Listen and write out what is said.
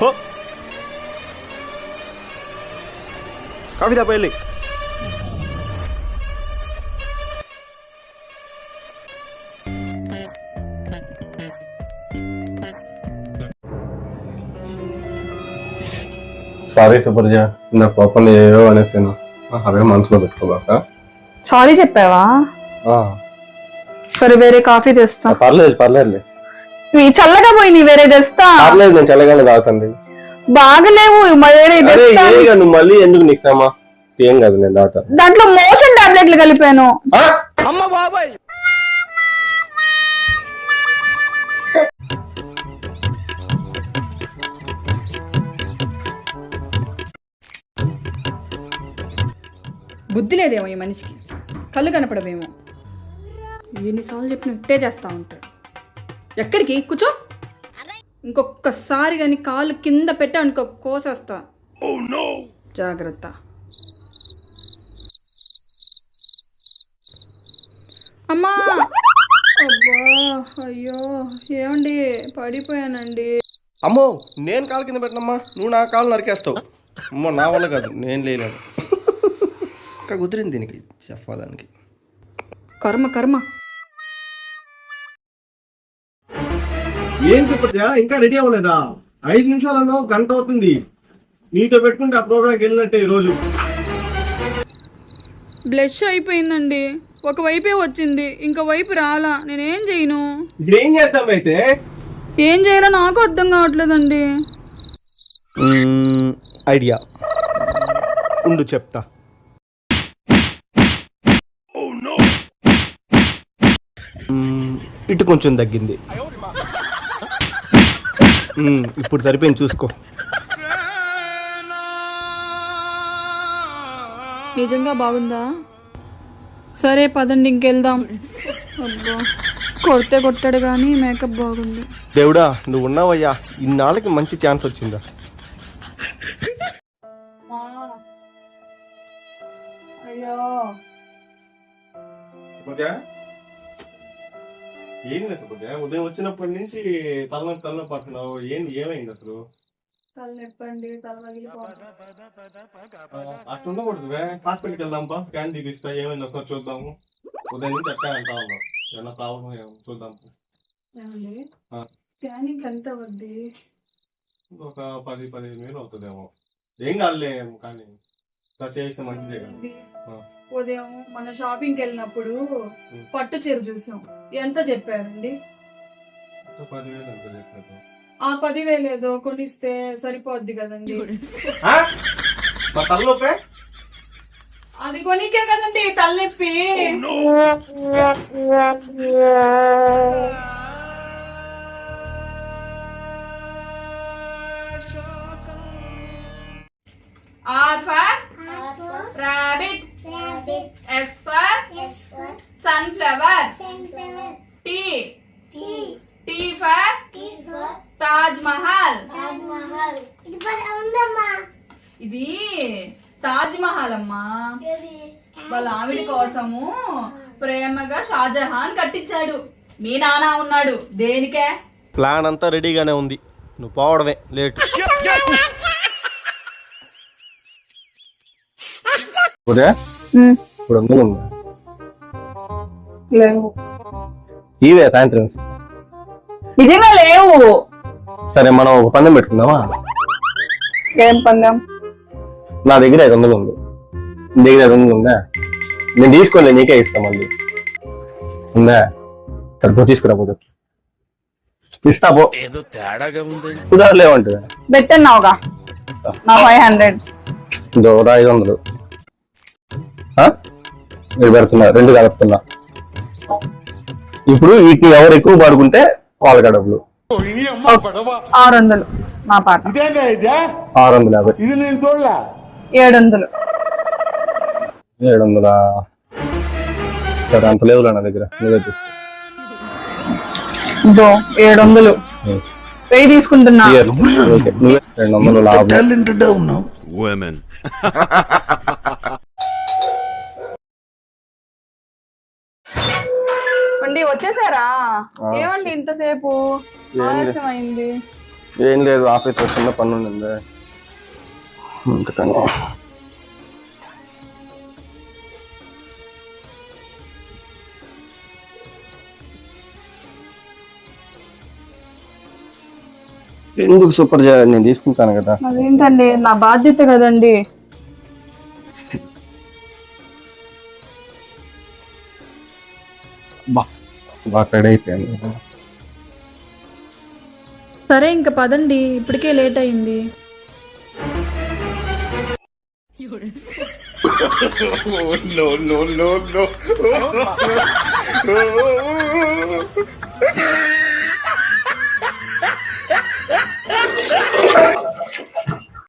హో. కాఫీ తప్ప వెళ్ళి సారీ సుప్రజ నా కోపం ఏవో అనేసాను. అవే మనసులో పెట్టుకోబాక. సారీ చెప్పావా? సరే వేరే కాఫీ తెస్తా. పర్లేదు పర్లేదు ఇవి చల్లగా పోయింది వేరే తెస్తా? పర్లేదు నేను చల్లగానే తాగుతాండి. బాగలేవు వేరే తెస్తా. నువ్వు మళ్ళీ ఎందుకు నీకున్నామా ఏం కాదు నేను తాగుతా. దాంట్లో మోషన్ టాబ్లెట్లు కలిపాను. ఆ? అమ్మ బాబాయ్! బుద్ధి లేదేమో ఈ మనిషికి. కళ్ళు కనపడవేమో. ఎన్నిసార్లు చెప్పిన ఇట్టే చేస్తా ఉంటాడు. ఎక్కడికి? కూర్చో. ఇంకొకసారి కానీ కాళ్ళు కింద పెట్టా అనుకో కోసేస్తా. జాగ్రత్త. అమ్మా! అబ్బా! అయ్యో! ఏమండి? పడిపోయానండి. అమ్మో! నేను కాలు కింద పెట్టినమ్మా. నువ్వు నా కాలు నరికేస్తావు. అమ్మో నా వల్ల కాదు. నేను లేలేను. ఇంకా కుదిరింది దీనికి. చెప్పడానికి కర్మ కర్మ. ఏం చెప్పట్యా ఇంకా రెడీ అవ్వలేదా? ఐదు నిమిషాలలో గంట అవుతుంది. నీతో పెట్టుకుంటే ఆ ప్రోగ్రామ్కి వెళ్ళినట్టే ఈ రోజు బ్లష్ అయిపోయిందండి. ఒక వైపే వచ్చింది. ఇంకో వైపు రాలా. నేనేం చేయను? ఏం చేద్దాం అయితే? ఏం చేయాలో నాకు అర్థం కావట్లేదండి. ఐడియా. ఉండు చెప్తా. ఇటు కొంచెం తగ్గింది. ఇప్పుడు సరిపోయింది చూసుకో. నిజంగా బాగుందా? సరే పదండి ఇంకెళ్దాం. అబ్బా కొడితే కొట్టాడు కానీ మేకప్ బాగుంది. దేవుడా నువ్వు ఉన్నావయ్యా. ఇన్నాళ్ళకి మంచి ఛాన్స్ వచ్చిందా? అయ్యో? ఏంది సుబ్బయ్య? ఉదయం వచ్చినప్పటి నుంచి తలనొప్పి తలనొప్పి పడుతున్నావు ఏంది? ఏమైంది అసలు? తలనొప్పండి అట్లా ఉండకూడదు హాస్పిటల్కి వెళ్దాం పా. స్కాన్ తీపిస్తా. ఏమైంది? ఒకసారి చూద్దాము. ఉదయం నుంచి అట్లా అంటా ఉన్నాం. ఏమన్నా ప్రాబ్లం ఏమో చూద్దాం. స్కానింగ్ ఎంత అవుద్ది? ఒక పది పదిహేను వేలు అవుతుందేమో. ఏం కాదులే కానీ. ఉదయం మన షాపింగ్కి వెళ్ళినప్పుడు పట్టు చీర చూసాం ఎంత చెప్పారండి? ఆ పదివేలు ఏదో కొనిస్తే సరిపోద్ది కదండి. అది కొనికే కదండి తలనొప్పి. R for rabbit. S for sunflower. T. T. For Taj Mahal. ఇది తాజ్ మహల్ అమ్మా. వాళ్ళ ఆవిడ కోసము ప్రేమగా షాజహాన్ కట్టించాడు. మీ నాన్న ఉన్నాడు. దేనికే? ప్లాన్ అంతా రెడీగానే ఉంది. నువ్వు పోవడమే లేట్. ఉదయ ఇప్పుడు ఉందా లేవు. ఇవే సాయంత్రం. నిజంగా లేవు. సరే మనం ఒక పందెం పెట్టుకుందామా? ఏం పందెం? నా దగ్గర ఐదు వందలు ఉంది. నీ దగ్గర ఐదు వందలు ఉందా? నేను తీసుకోలే నీకే ఇస్తా మళ్ళీ. ఉందా? సరిపో తీసుకురా పోతే ఇస్తా పో. ఏదో తేడాగా ఉంది కుదరలేవంటుంది పెట్టన్నావుగా నా ఫైవ్ హండ్రెడ్. దూర ఐదు వందలు. ఆ? మీరు పెడుతున్నా రెండు కలుపుతున్నా. ఇప్పుడు వీటిని ఎవరు ఎక్కువ పాడుకుంటే వాళ్ళ డబ్బులు. ఆరు వందలు నా పాట ఆరు వందల యాభై. ఏడు వందలు. ఏడు వందల? సరే అంత లేవులే నా దగ్గర. నువ్వే తీసుకో. ఇదో ఏడు వందలు. వెయ్యి తీసుకుంటున్నా. రెండు వందలు లాభం. అండి వచ్చేసారా? ఏమండి ఇంతసేపు? ఆలస్యం అయింది ఏం లేదు ఆఫీస్లో చిన్న పని ఉండింది. ఎందుకు సూపర్ చేయాలి నేను తీసుకుంటాను కదా? అదేంటండి నా బాధ్యత కదండి. బా. బాగా రెడీ అయిపోయాను సరే ఇంకా పదండి ఇప్పటికే లేట్ అయింది no, no, no, no.